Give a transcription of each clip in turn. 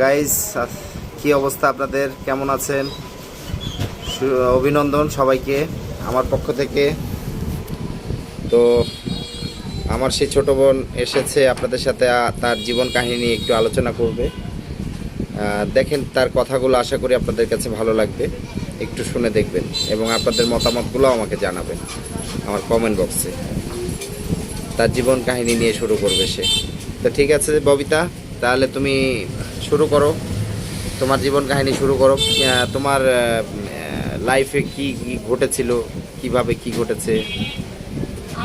Guys কি অবস্থা আপনাদের? কেমন আছেন? অভিনন্দন সবাইকে আমার পক্ষ থেকে। তো আমার সেই ছোট বোন এসেছে আপনাদের সাথে তার জীবন কাহিনী নিয়ে একটু আলোচনা করবে। দেখেন তার কথাগুলো আশা করি আপনাদের কাছে ভালো লাগবে। একটু শুনে দেখবেন এবং আপনাদের মতামতগুলো আমাকে জানাবেন আমার কমেন্ট বক্সে তার জীবন কাহিনী নিয়ে শুরু করবে সে। তো ঠিক আছে, ববিতা? তাহলে তুমি শুরু করো। তোমার জীবন কাহিনী শুরু করো। তোমার লাইফে কি কি ঘটেছিল? কীভাবে কি ঘটেছে?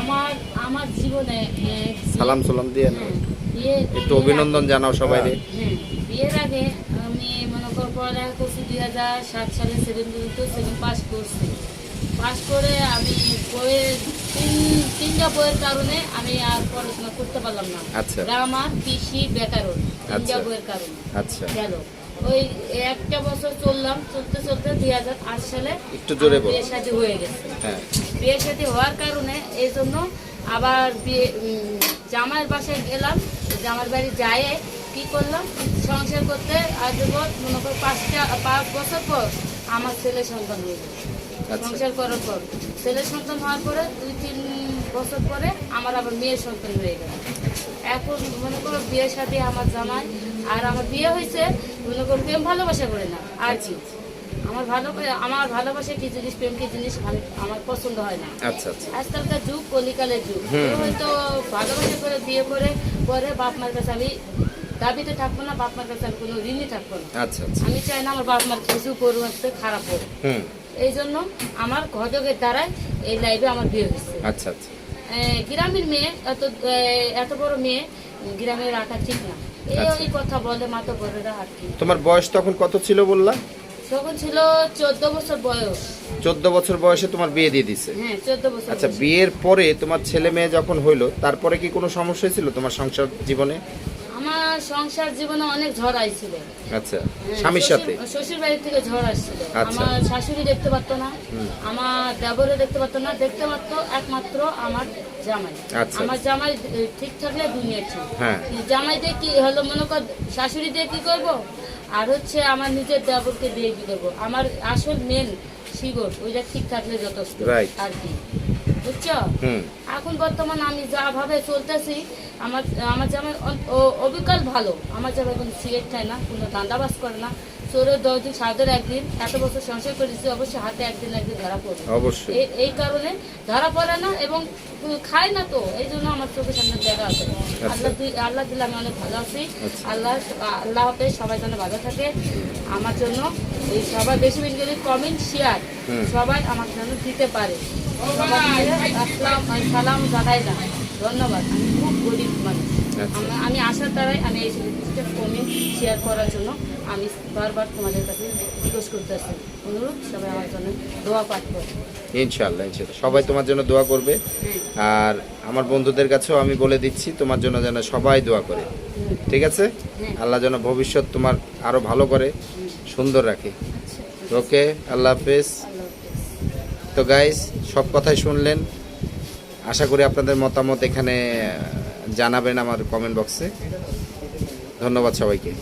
আমার আমার জীবনে সালাম সালাম দিয়ে। হ্যাঁ, একটু অভিনন্দন জানাও সবাই হ্যাঁ বিয়ের আগে আমি মনে করো পড়ালেখা করছি দুই হাজার সাত সালে সেভেন টু সেভেন পাস করছি। পাস করে আমি বইয়ের তিন তিনটা বইয়ের কারণে আমি আর পড়াশোনা করতে পারলাম না। আচ্ছা। গ্রামার কৃষি ব্যাকরণ তিনটা আচ্ছা। বইয়ের কারণে। আচ্ছা। গেল। ওই একটা বছর চললাম চলতে চলতে দুই হাজার আট সালে একটু জোরে বিয়ে শাদী হয়ে গেছে। হ্যাঁ। বিয়ে সাথে হওয়ার কারণে এই জন্য আবার বিয়ে জামাইয়ের বাসায় গেলাম। জামার বাড়ি যায় কি করলাম? সংসার করতে আজ পর মনে করো পাঁচটা পাঁচ বছর পর আমার ছেলে সন্তান হয়ে গেল। আচ্ছা। সংসার করার পর। ছেলে সন্তান হওয়ার পরে দুই তিন বছর পরে আমার আবার মেয়ের সন্তান হয়ে গেল। এখন মনে করো বিয়ের সাথে আমার জামাই আর আমার বিয়ে হয়েছে মনে করো প্রেম ভালোবাসা করে না আর কি। আমার ভালো আমার ভালোবাসা কি জিনিস প্রেম কি জিনিস আমার পছন্দ হয় না। আচ্ছা আচ্ছা। আজকালকার যুগ কলিকালের যুগ। হয়তো ভালোবাসা করে বিয়ে করে পরে বাপ মার কাছে আমি দাবিতে থাকব না বাপ মার কাছে আমি কোনো ঋণই থাকব না। আচ্ছা আচ্ছা। আমি চাই না আমার বাপ মার কিছু পরিবর্তে খারাপ হোক। এই জন্য আমার ঘটকের দ্বারাই এই লাইভে আমার বিয়ে হয়েছে। আচ্ছা আচ্ছা। গ্রামের মেয়ে এত এত বড় মেয়ে গ্রামে রাখা ঠিক না। এই আচ্ছা। কথা বলে মাতো বড়রা আর কি। তোমার বয়স তখন কত ছিল বললা? তখন ছিল চোদ্দ বছর বয়স। চোদ্দ বছর বয়সে তোমার বিয়ে দিয়ে দিছে হ্যাঁ চোদ্দ বছর আচ্ছা বিয়ের পরে তোমার ছেলে মেয়ে যখন হইল তারপরে কি কোনো সমস্যা ছিল তোমার সংসার জীবনে? আমার সংসার জীবনে অনেক ঝড় আইছিল। আচ্ছা হ্যাঁ, স্বামীর সাথে? শ্বশুর- থেকে ঝড় আসছিল। আচ্ছা। আমার শাশুড়ি দেখতে পারতো না। আমার দেবরে দেখতে পারতো না। দেখতে পারতো একমাত্র আমার জামাই। আচ্ছা। আমার জামাই ঠিক থাকলে দুনিয়া ঠিক হ্যাঁ। জামাই দিয়ে কি হলো মনে কর শাশুড়ি দিয়ে কি করব? আর হচ্ছে আমার নিজের দেবরকে দিয়ে কি করব আমার আসল মেন শিবর ওইটা ঠিক থাকলে যথেষ্ট। আর কি। বুঝছ? এখন বর্তমান আমি যা ভাবে চলতেছি আমার আমার জামাই অবিকল ভালো। আমার জামাই কোনো সিগারেট খায় না কোনো দান্দাবাজ করে না। চোরের দশ দিন সাদের একদিন এত বছর সংসার করেছি অবশ্যই হাতে একদিন একদিন ধরা পড়বে। অবশ্যই। এই- কারণে ধরা পড়ে না এবং খায় না তো এই জন্য আমার চোখের সামনে জায়গা আছে। আল্লাহ দি- আল্লাহ দিলে আমি অনেক ভালো আছি। আচ্ছা। আল্লাহ আল্লাহ হাফেজ সবাই যেন ভালো থাকে। আমার জন্য এই সবাই বেশি বেশি করে কমেন্ট শেয়ার সবাই আমার জন্য দিতে পারে। সবাই সালাম জানাই না। ধন্যবাদ আমি খুব গরিব মানুষ। আচ্ছা। আমি- আসার দ্বারাই আমি এই কমেন্ট শেয়ার করার জন্য আমি বারবার তোমাদের কাছে রিকোয়েস্ট করতেছি। অনুরোধ সবাই আমার জন্য দোয়া পাঠ করো। ইনশাল্লাহ ইনশাল্লাহ সবাই তোমার জন্য দোয়া করবে। হ্যাঁ। আর আমার বন্ধুদের কাছেও আমি বলে দিচ্ছি তোমার জন্য যেন সবাই দোয়া করে। ঠিক আছে? হ্যাঁ। আল্লাহ যেন ভবিষ্যৎ তোমার আরও ভালো করে সুন্দর রাখে। আচ্ছা। ওকে আল্লাহ হাফেজ। আল্লাহ হাফেজ। তো গাইস সব কথাই শুনলেন। আশা করি আপনাদের মতামত এখানে জানাবেন আমার কমেন্ট বক্সে ধন্যবাদ সবাইকে।